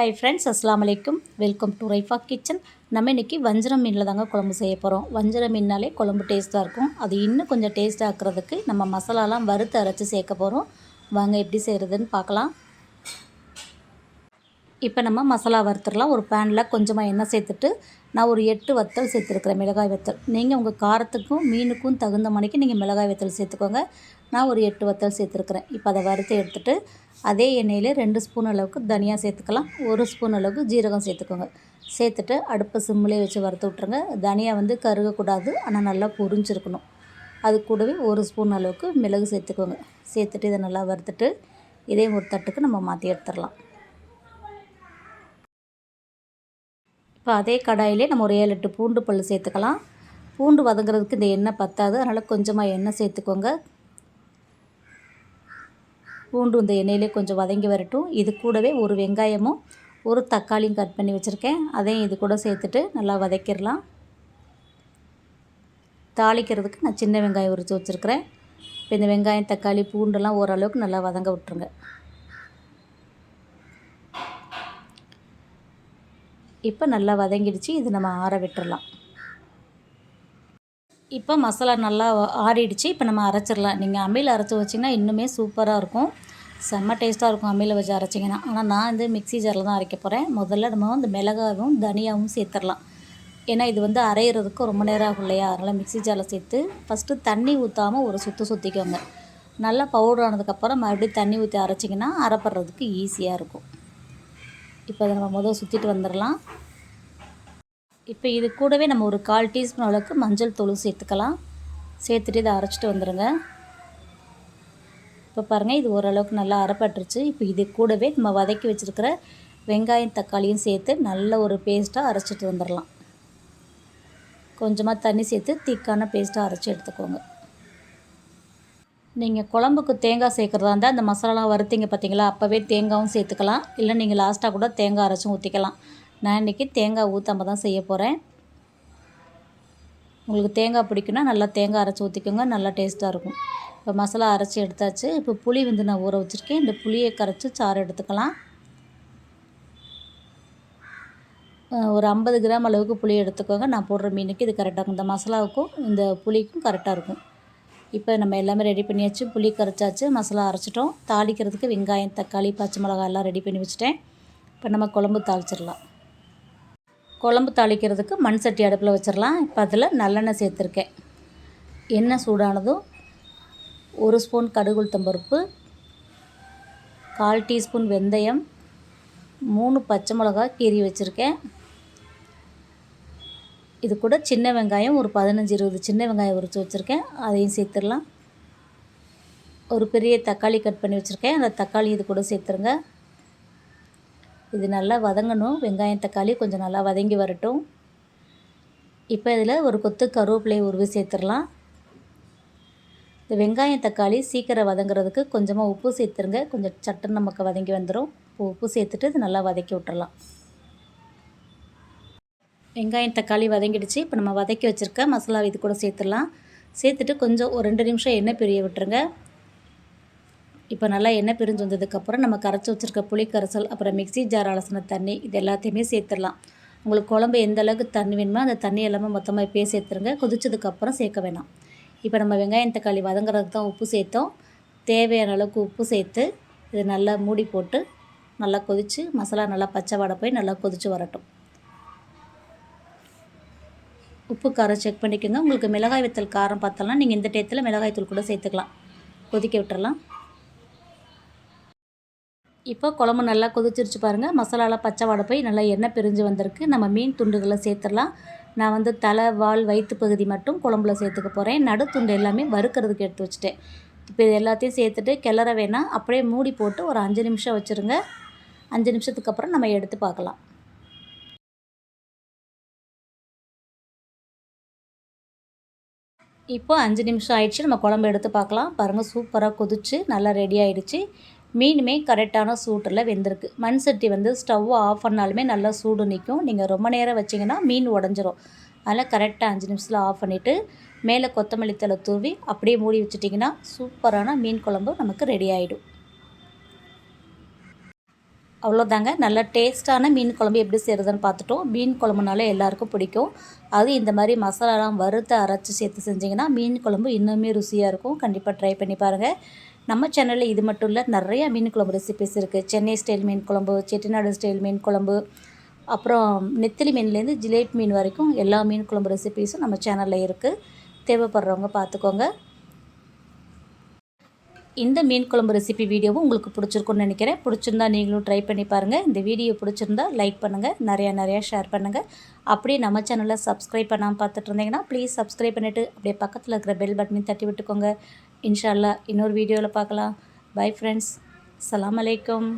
Hi friends அஸ்லாம் வலைக்கும் welcome to Raifa kitchen நம்ம இன்றைக்கி வஞ்சரம் மீனில் தாங்க குழம்பு செய்ய போகிறோம் வஞ்சரம் மீன்னாலே குழம்பு டேஸ்ட்டாக இருக்கும். அது இன்னும் கொஞ்சம் டேஸ்ட் ஆக்கிறதுக்கு நம்ம மசாலாலாம் வறுத்து அரைச்சி சேர்க்க போகிறோம் வாங்க எப்படி செய்கிறதுன்னு பார்க்கலாம். இப்போ நம்ம மசாலா வறுத்துடலாம். ஒரு பேனில் கொஞ்சமாக எண்ணெய் சேர்த்துட்டு நான் ஒரு எட்டு வத்தல் சேர்த்துருக்குறேன் மிளகாய் வத்தல். நீங்கள் உங்கள் காரத்துக்கும் மீனுக்கும் தகுந்த மணிக்கு நீங்கள் மிளகாய் வத்தல் சேர்த்துக்கோங்க. நான் ஒரு எட்டு வத்தல் சேர்த்துருக்குறேன். இப்போ அதை வறுத்து எடுத்துகிட்டு அதே எண்ணெயில் ரெண்டு ஸ்பூன் அளவுக்கு தனியாக சேர்த்துக்கலாம். ஒரு ஸ்பூன் அளவுக்கு ஜீரகம் சேர்த்துக்கோங்க. சேர்த்துட்டு அடுப்பை சிம்மிலே வச்சு வறுத்து விட்ருங்க தனியாக வந்து கருகக்கூடாது. ஆனால் நல்லா பொரிஞ்சிருக்கணும். அது கூடவே ஒரு ஸ்பூன் அளவுக்கு மிளகு சேர்த்துக்கோங்க. சேர்த்துட்டு இதை நல்லா வறுத்துட்டு இதே ஒரு தட்டுக்கு நம்ம மாற்றி எடுத்துடலாம். இப்போ அதே கடாயிலே நம்ம ஒரு ஏழு எட்டு பூண்டு பல் சேர்த்துக்கலாம். பூண்டு வதங்குறதுக்கு இந்த எண்ணெய் பத்தாது. அதனால் கொஞ்சமாக எண்ணெய் சேர்த்துக்கோங்க. பூண்டு இந்த எண்ணெயிலே கொஞ்சம் வதங்கி வரட்டும். இது கூடவே ஒரு வெங்காயமும் ஒரு தக்காளியும் கட் பண்ணி வச்சுருக்கேன். அதையும் இது கூட சேர்த்துட்டு நல்லா வதக்கிடலாம். தாளிக்கிறதுக்கு நான் சின்ன வெங்காயம் உரித்து வச்சுருக்கிறேன். இப்போ இந்த வெங்காயம் தக்காளி பூண்டெல்லாம் ஓரளவுக்கு நல்லா வதங்க விட்டுருங்க. இப்போ நல்லா வதங்கிடுச்சு. இது நம்ம ஆற விட்டுடலாம் இப்போ மசாலா நல்லா ஆறிடுச்சு. இப்போ நம்ம அரைச்சிடலாம். நீங்கள் அம்மியில் அரைச்சி வச்சிங்கன்னா இன்னுமே சூப்பராக இருக்கும். செம்ம டேஸ்ட்டாக இருக்கும் அம்மியில் வச்சு அரைச்சிங்கன்னா. ஆனால் நான் வந்து மிக்ஸி ஜாரில் தான் அரைக்க போகிறேன் முதல்ல நம்ம வந்து மிளகாவும் தனியாகவும் சேர்த்துடலாம். ஏன்னா இது வந்து அரைகிறதுக்கு ரொம்ப நேரம் ஆகும் இல்லையா? அதனால் மிக்ஸி ஜாரில் சேர்த்து ஃபஸ்ட்டு தண்ணி ஊற்றாமல் ஒரு சுற்று சுற்றிக்கோங்க நல்லா பவுடர் ஆனதுக்கப்புறம் மறுபடியும் தண்ணி ஊற்றி அரைச்சிங்கன்னா அரைப்படுறதுக்கு ஈஸியாக இருக்கும். இப்போ அதை நம்ம முதல் சுற்றிட்டு வந்துடலாம். இப்போ இது கூடவே நம்ம ஒரு கால் டீஸ்பூன் அளவுக்கு மஞ்சள் தூளும் சேர்த்துக்கலாம். சேர்த்துட்டு இதை அரைச்சிட்டு வந்துடுங்க இப்போ பாருங்கள் இது ஓரளவுக்கு நல்லா அரைப்பட்டுருச்சு. இப்போ இது கூடவே நம்ம வதக்கி வச்சுருக்கிற வெங்காயம் தக்காளியும் சேர்த்து நல்ல ஒரு பேஸ்ட்டாக அரைச்சிட்டு வந்துடலாம் கொஞ்சமாக தண்ணி சேர்த்து திக்கான பேஸ்ட்டாக அரைச்சி எடுத்துக்கோங்க. நீங்கள் குழம்புக்கு தேங்காய் சேர்க்குறதா இருந்தால் அந்த மசாலாலாம் வறுத்தீங்க பார்த்தீங்களா அப்போவே தேங்காயும் சேர்த்துக்கலாம். இல்லை நீங்கள் லாஸ்ட்டாக கூட தேங்காய் அரைச்சும் ஊற்றிக்கலாம் நான் இன்றைக்கி தேங்காய் ஊற்றாம தான் செய்ய போகிறேன் உங்களுக்கு தேங்காய் பிடிக்குன்னா நல்லா தேங்காய் அரைச்சி ஊற்றிக்கோங்க நல்லா டேஸ்ட்டாக இருக்கும். இப்போ மசாலா அரைச்சி எடுத்தாச்சு. இப்போ புளி வந்து நான் ஊற வச்சுருக்கேன். இந்த புளியை கரைச்சி சாறு எடுத்துக்கலாம். ஒரு ஐம்பது கிராம் அளவுக்கு புளி எடுத்துக்கோங்க. நான் போடுற மீனுக்கு இது கரெக்டாக இருக்கும். இந்த மசாலாவுக்கும் இந்த புளிக்கும் கரெக்டாக இருக்கும். இப்போ நம்ம எல்லாமே ரெடி பண்ணியாச்சு. புளி கரைச்சாச்சு. மசாலா அரைச்சிட்டோம். தாளிக்கிறதுக்கு வெங்காயம் தக்காளி பச்சை மிளகாய் எல்லாம் ரெடி பண்ணி வச்சுட்டேன். இப்போ நம்ம குழம்பு தாளிச்சிடலாம். குழம்பு தாளிக்கிறதுக்கு மண் சட்டி அடுப்பில் வச்சிடலாம் இப்போ அதில் நல்லெண்ணெய் சேர்த்துருக்கேன். எண்ணெய் சூடானதும் ஒரு ஸ்பூன் கடுகுளுத்தம்பருப்பு கால் டீஸ்பூன் வெந்தயம் மூணு பச்சை மிளகா கீறி வச்சுருக்கேன். இது கூட சின்ன வெங்காயம் ஒரு பதினஞ்சு இருபது சின்ன வெங்காயம் உரித்து வச்சுருக்கேன். அதையும் சேர்த்துடலாம் ஒரு பெரிய தக்காளி கட் பண்ணி வச்சுருக்கேன். அந்த தக்காளி இது கூட சேர்த்துருங்க. இது நல்லா வதங்கணும். வெங்காயம் தக்காளி கொஞ்சம் நல்லா வதங்கி வரட்டும். இப்போ இதில் ஒரு கொத்து கருவேப்பிலையை உருவி சேர்த்துடலாம். இந்த வெங்காயம் தக்காளி சீக்கிரம் வதங்குறதுக்கு கொஞ்சமாக உப்பு சேர்த்துருங்க. கொஞ்சம் சட்டன் நமக்கு வதங்கி வந்துடும் உப்பு சேர்த்துட்டு இது நல்லா வதக்கி விட்டுறலாம். வெங்காயம் தக்காளி வதங்கிடுச்சு. இப்போ நம்ம வதக்கி வச்சுருக்க மசாலா இது கூட சேர்த்துடலாம். சேர்த்துட்டு கொஞ்சம் ஒரு ரெண்டு நிமிஷம் எண்ணெய் பிரிய விட்டுருங்க. இப்போ நல்லா எண்ணெய் பிரிஞ்சு வந்ததுக்கப்புறம் நம்ம கரைச்சி வச்சுருக்க புளி கரைசல் அப்புறம் மிக்சி ஜார் அலசின தண்ணி இது எல்லாத்தையுமே சேர்த்துடலாம். உங்களுக்கு குழம்பு எந்த அளவுக்கு தண்ணி வேணுமோ அந்த தண்ணி எல்லாமே மொத்தமாக இப்போயே சேர்த்துருங்க. கொதிச்சதுக்கப்புறம் சேர்க்க வேணாம். இப்போ நம்ம வெங்காயம் தக்காளி வதங்குறதுக்கு தான் உப்பு சேர்த்தோம். தேவையான அளவுக்கு உப்பு சேர்த்து இது நல்லா மூடி போட்டு நல்லா கொதித்து மசாலா நல்லா பச்சை வாடை போய் நல்லா கொதித்து வரட்டும். உப்பு காரம் செக் பண்ணிக்கோங்க. உங்களுக்கு மிளகாய் வத்தல் காரம் பார்த்தோம்னா நீங்கள் இந்த டயத்தில் மிளகாய் தூள் கூட சேர்த்துக்கலாம். கொதிக்க விட்டுறலாம். இப்போ குழம்பு நல்லா கொதிச்சிருச்சு பாருங்கள் மசாலாலாம் பச்சை வாடை போய் நல்லா எண்ணெய் பிரிஞ்சு வந்திருக்கு. நம்ம மீன் துண்டுகளை சேர்த்துடலாம். நான் வந்து தலை வால் வயிற்று பகுதி மட்டும் குழம்புல சேர்த்துக்க போகிறேன் நடுத்துண்டு எல்லாமே வறுக்கிறதுக்கு எடுத்து வச்சுட்டேன். இப்போ இது எல்லாத்தையும் சேர்த்துட்டு கிளற வேணாம். அப்படியே மூடி போட்டு ஒரு அஞ்சு நிமிஷம் வச்சுருங்க. அஞ்சு நிமிஷத்துக்கு அப்புறம் நம்ம எடுத்து பார்க்கலாம். இப்போ அஞ்சு நிமிஷம் ஆயிடுச்சு. நம்ம குழம்பு எடுத்து பார்க்கலாம். பாருங்கள் சூப்பராக கொதிச்சு நல்லா ரெடி ஆயிடுச்சு. மீனுமே கரெக்டான சூட்டில் வெந்திருக்கு. மண் சட்டி வந்து ஸ்டவ் ஆஃப் பண்ணாலுமே நல்லா சூடு நிற்கும். நீங்கள் ரொம்ப நேரம் வச்சிங்கன்னா மீன் உடஞ்சிரும். அதனால் கரெக்டாக அஞ்சு நிமிஷத்தில் ஆஃப் பண்ணிவிட்டு மேலே கொத்தமல்லி தலை தூவி அப்படியே மூடி வச்சுட்டிங்கன்னா சூப்பரான மீன் குழம்பு நமக்கு ரெடி ஆகிடும் அவ்வளோதாங்க. நல்ல டேஸ்ட்டான மீன் குழம்பு எப்படி செய்கிறதுன்னு பார்த்துட்டோம். மீன் குழம்புனாலே எல்லாருக்கும் பிடிக்கும். அது இந்த மாதிரி மசாலாலாம் வறுத்து அரைச்சி சேர்த்து செஞ்சிங்கன்னா மீன் குழம்பு இன்னுமே ருசியாக இருக்கும். கண்டிப்பாக ட்ரை பண்ணி பாருங்கள் நம்ம சேனலில் இது மட்டும் இல்லை நிறையா மீன் குழம்பு ரெசிபிஸ் இருக்குது சென்னை ஸ்டைல் மீன் குழம்பு செட்டிநாடு ஸ்டைல் மீன் குழம்பு அப்புறம் நெத்திலி மீன்லேருந்து ஜிலேபி மீன் வரைக்கும் எல்லா மீன் குழம்பு ரெசிபீஸும் நம்ம சேனலில் இருக்குது தேவைப்படுறவங்க பார்த்துக்கோங்க இந்த மீன் குழம்பு ரெசிபி வீடியோவும் உங்களுக்கு பிடிச்சிருக்குன்னு நினைக்கிறேன். பிடிச்சிருந்தா நீங்களும் ட்ரை பண்ணி பாருங்கள் இந்த வீடியோ பிடிச்சிருந்தா லைக் பண்ணுங்கள் நிறையா நிறையா ஷேர் பண்ணுங்கள் அப்படியே நம்ம சேனலில் சப்ஸ்கிரைப் பண்ணாமல் பார்த்துட்டு இருந்தீங்கன்னா ப்ளீஸ் சப்ஸ்கிரைப் பண்ணிவிட்டு அப்படியே பக்கத்தில் இருக்கிற பெல் பட்டனையும் தட்டி விட்டுக்கோங்க. இன்ஷால்லா இன்னொரு வீடியோவில் பார்க்கலாம். பை ஃப்ரெண்ட்ஸ் அலாம் அலைக்கும்